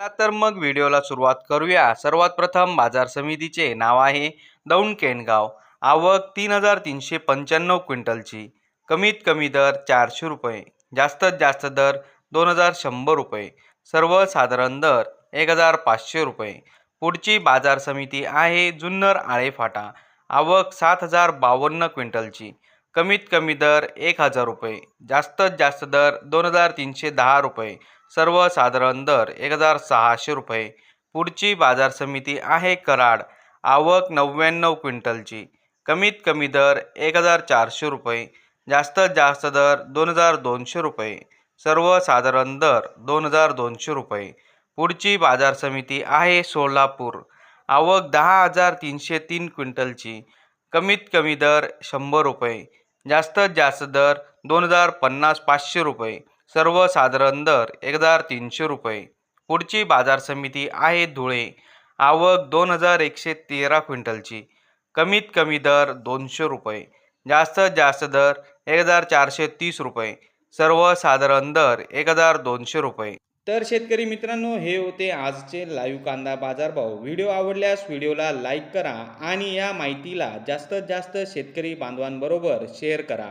तर मग व्हिडिओला सुरुवात करूया. सर्वात प्रथम बाजार समितीचे नाव आहे दौंड केणगाव आवक तीन हजार तीनशे पंच्याण्णव क्विंटलची. कमीत कमी दर चारशे रुपये. जास्तीत जास्त दर दोन हजार शंभर रुपये. सर्वसाधारण दर एक हजार पाचशे रुपये. पुढची बाजार समिती आहे जुन्नर आळेफाटा. आवक सात हजार बावन्न क्विंटलची. कमीत कमी दर एक हजार रुपये. जास्तीत जास्त दर दोन हजार तीनशे दहा रुपये. सर्वसाधारण दर एक हजार सहाशे रुपये. पुढची बाजार समिती आहे कराड. आवक नव्याण्णव क्विंटलची. कमीत कमी दर एक हजार चारशे रुपये. जास्तीत जास्त दर दोन हजार दोनशे रुपये. सर्वसाधारण दर दोन हजार दोनशे रुपये. पुढची बाजार समिती आहे सोलापूर. आवक दहा हजार तीनशे तीन क्विंटलची. कमीत कमी दर शंभर रुपये. जास्तीत जास्त दर दोन हजार पन्नास पाचशे रुपये. सर्वसाधारण दर एक हजार तीनशे रुपये. पुढची बाजार समिती आहे धुळे. आवक दोन हजार एकशे तेरा क्विंटलची. कमीत कमी दर दोनशे रुपये. जास्तीत जास्त दर एक हजार चारशे तीस रुपये. सर्वसाधारण दर एक हजार दोनशे रुपये. तर शेतकरी मित्रांनो हे होते आजचे लाईव्ह कांदा बाजारभाव. व्हिडिओ आवडल्यास व्हिडिओला लाईक करा आणि या माहितीला जास्तीत जास्त शेतकरी बांधवांबरोबर शेअर करा.